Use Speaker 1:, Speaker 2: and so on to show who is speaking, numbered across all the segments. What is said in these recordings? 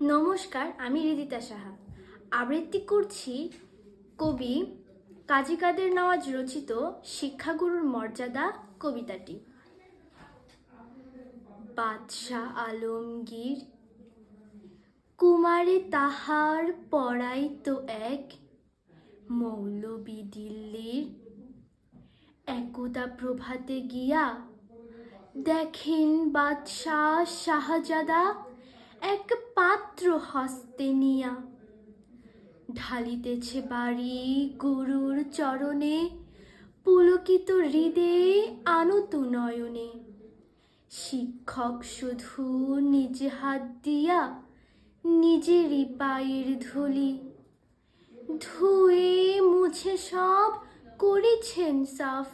Speaker 1: নমস্কার, আমি হৃদিতা সাহা। আবৃত্তি করছি কবি কাজী কাদের নওয়াজ রচিত শিক্ষাগুরুর মর্যাদা কবিতাটি। বাদশাহ আলমগীর, কুমারে তাহার পড়াই তো এক মৌলবি দিল্লির, একদা প্রভাতে গিয়া দেখেন বাদশাহ শাহজাদা এক পাত্র হস্তে নিয়া। ঢালিতেছে বাড়ি গুরুর চরণে, পুলকিত হৃদে আনত নয়নে। শিক্ষক শুধু নিজে হাত দিয়া নিজেরই পায়ের ধুলি। ধুয়ে মুছে সব করেছেন সাফ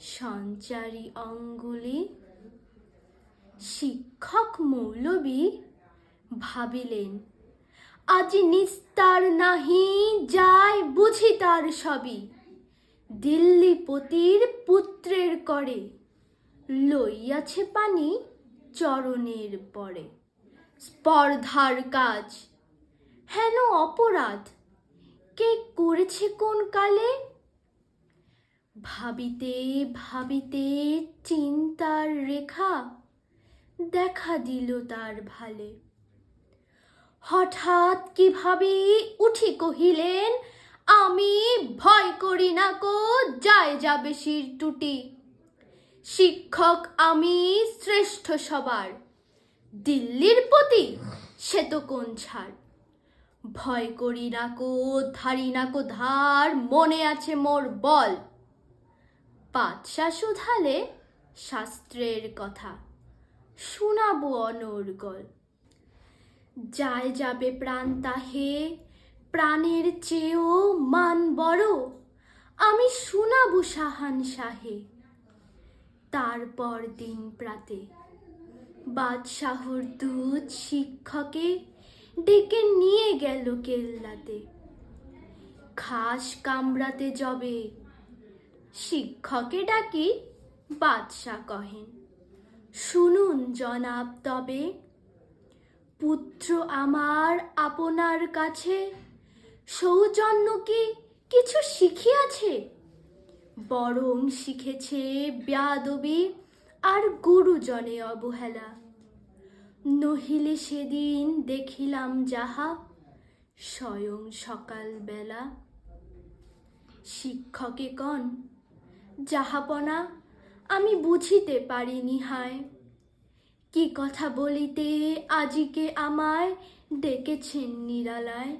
Speaker 1: সঞ্চারী অঙ্গুলি। শিক্ষক মৌলবী ভাবিলেন, আজি নিস্তার নাহি যায় বুঝি তার সবই। দিল্লিপতির পুত্রের করে, লইয়াছে পানি চরণের পরে। স্পর্ধার কাজ, হেন অপরাধ, কে করেছে কোন কালে? ভাবিতে ভাবিতে চিন্তার রেখা দেখা দিল তার ভালে। হঠাৎ কীভাবে উঠি কহিলেন, আমি ভয় করি না কো যায় যাবে শির টুটি। শিক্ষক আমি শ্রেষ্ঠ সবার, দিল্লির প্রতি সে তো কোন ছাড়। ভয় করি না কো ধারি না কো ধার, মনে আছে মোর বল। পাতশা শুধালে শাস্ত্রের কথা। শোনাবো অনর্গল। যায় যাবে প্রাণ তাহে, প্রাণের চেয়েও মান বড়, আমি শোনাবো সাহান শাহে। তারপর দিন প্রাতে বাদশাহর দুধ শিক্ষকে ডেকে নিয়ে গেল কেল্লাতে। খাস কামড়াতে যবে শিক্ষকে ডাকি বাদশা কহেন। শুনুন জনাব তবে পুত্র আমার আপনার কাছে? সৌজন্য কি কিছু শিখিয়াছে? বরং শিখেছে ব্যাদবি আর গুরুজনে অবহেলা। নহিলে সেদিন দেখিলাম যাহা, স্বয়ং সকালবেলা। শিক্ষকে কন যাহাপনা আমি বুঝিতে পারিনি হায় কি কথা বলিতে আজিকে আমায় ডেকেছেন নিরালায়?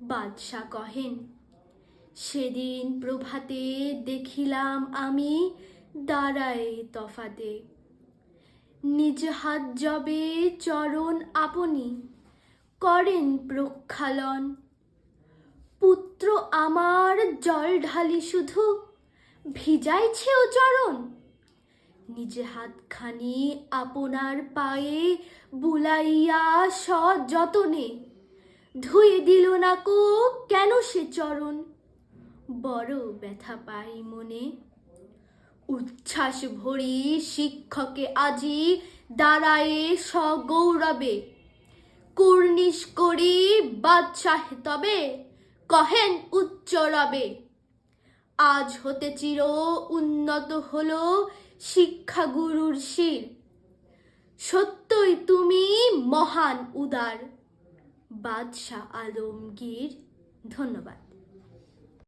Speaker 1: বাদশাহ কহেন, সেদিন প্রভাতে দেখিলাম আমি দাঁড়ায় তফাতে। নিজ হাত জবে চরণ আপনি করেন প্রক্ষালন। পুত্র আমার জল ঢালি শুধু ভিজাইছে ও চরণ নিজে হাতখানি আপনার পায়ে বুলাইয়া সযতনে। ধুয়ে দিল না কো কেন সে চরণ? বড় ব্যথা পাই মনে। উচ্ছ্বাস ভরি শিক্ষকে আজি দাঁড়ায়ে সগৌরবে। কুর্নিশ করি বাদশাহ তবে কহেন উচ্চ রবে। আজ হতে চির উন্নত হলো শিক্ষাগুরুর শির। সত্যই তুমি মহান উদার। বাদশাহ আলমগীর ধন্যবাদ।